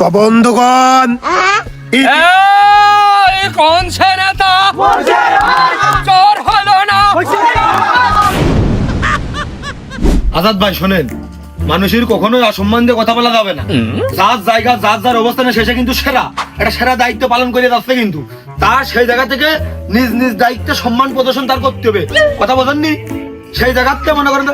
তো বন্ধুগণ। কোন সে নেতা চোর হলো না। আজাদ ভাই শোনেন মানুষের কখনোই অসম্মান দিয়ে কথা বলা যাবে না। যার জায়গা যার যার অবস্থানে শেষে কিন্তু সেরা। একটা সেরা দায়িত্ব পালন করে যাচ্ছে কিন্তু। তার সেই জায়গা থেকে নিজ নিজ দায়িত্বে সম্মান প্রদর্শন তার করতে হবে। কথা বোঝেননি সেই জায়গাতে মনে করেন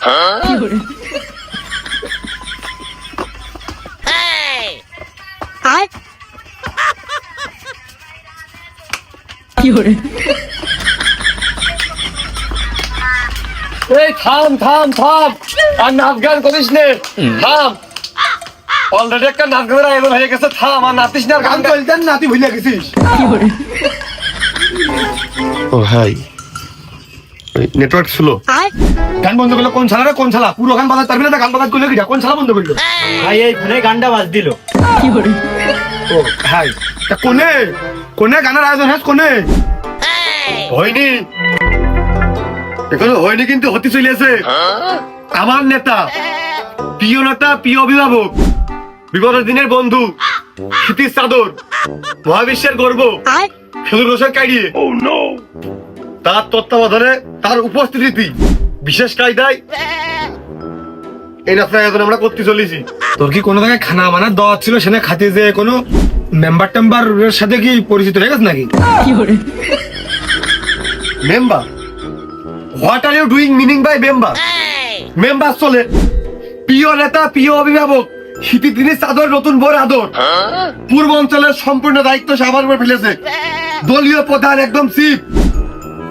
এই থাম থাম থাম। আর নাচ গান করিস নে। থাম। অলরেডি একটা নাচ গানের আয়োজন হয়ে গেছে থাম। আর নাতিস না আর গান চলতেন নাতি ভুলে গেছিস। ও হাই। নেটওয়ার্ক স্লো গান বন্ধ করল কোন ছাড়া কোন ছাড়া পুরো গান বাজাতে পারবি না গান বাজাত করলে কি কোন ছাড়া বন্ধ করল? ভাই এই ফোনে গানটা বাজ দিল ও হাই তা কোনে? কোনে গানের আয়োজন হ্যাঁ কোনে? হয়নি। এখনও হয়নি কিন্তু হতে চলেছে। আমার নেতা প্রিয় নেতা প্রিয় অভিভাবক বিগত দিনের বন্ধু ক্ষিতির চাদর মহাবিশ্বের গর্ব খেজুর রোষের কাইড়িয়ে তার তত্ত্বাবধানে তার উপস্থিতি। বিশেষ কায়দায় এই আয়োজন আমরা করতে চলেছি। তোর কি কোনো জায়গায় খানা মানার দেওয়া ছিল? সেখানে খাতে যে কোনো মেম্বার টেম্বার এর সাথে কি পরিচিত হয়ে গেছে নাকি? Member what are you doing meaning by member member চলে। প্রিয় নেতা প্রিয় অভিভাবক শীতের দিনে চাদর নতুন বড় আদর। পূর্ব অঞ্চলের সম্পূর্ণ দায়িত্ব সে আমার উপর ফেলেছে। দলীয় প্রধান একদম চিফ।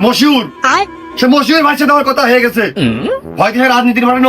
মশিউর। সে মশিউর ভাষা দেওয়ার কথা হয়ে গেছে। হয়তো রাজনীতির মানে